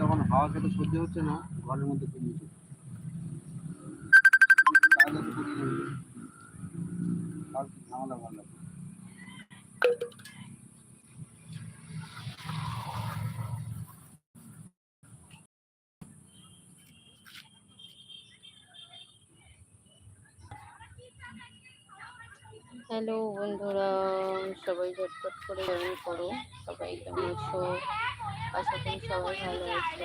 যখন হাওয়া খেতে সহ্য হচ্ছে না ঘরের মধ্যে খুব নিচে কাজে তো করি না। আর কি ঝামেলা ভালো লাগে। হ্যালো বন্ধুরা, সবাই ঝটপট করে জয়েন করো। সবাই কেমন আছো? আশা করি সবাই ভালো আছে।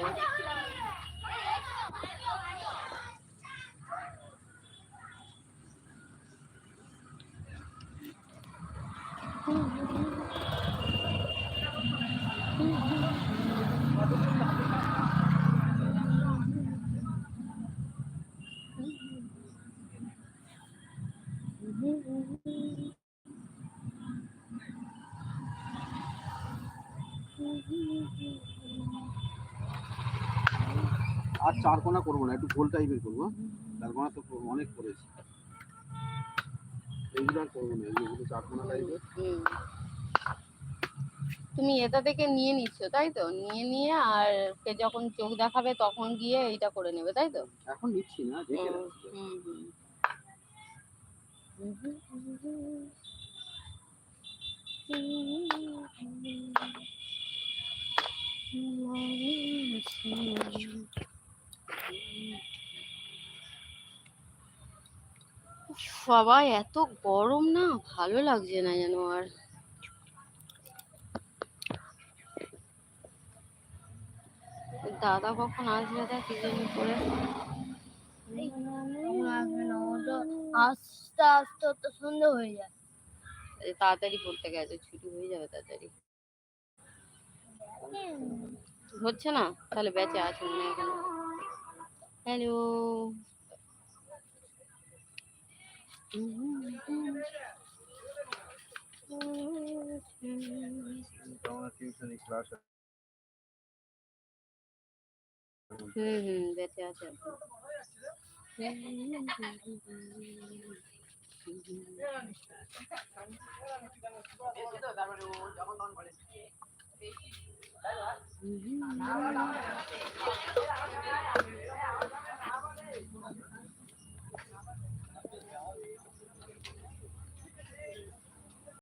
আর চার কোনা করব না একটু গোল টাইপের করব। চার কোনা তো অনেক করেছি। এইগুলো আর করব না এইগুলো চার টাইপের হুম। তুমি এটা থেকে নিয়ে নিচ্ছ তাই তো? নিয়ে নিয়ে আর কে যখন চোখ দেখাবে তখন গিয়ে এইটা করে নেবে তাই তো? এখন নিচ্ছি না দেখে হুম, হুম, সবাই এত গরম না ভালো লাগছে না যেন আর। দাদা কখন আসবে তা কি জানি করে। আস্তে আস্তে তো সন্ধ্যে হয়ে যায়। তাড়াতাড়ি পড়তে গেছে ছুটি হয়ে যাবে তাড়াতাড়ি। হচ্ছে না? তাহলে বেঁচে আছে মনে হয় হ্যালো হুম হুম বেঁচে আছে। 来来来来来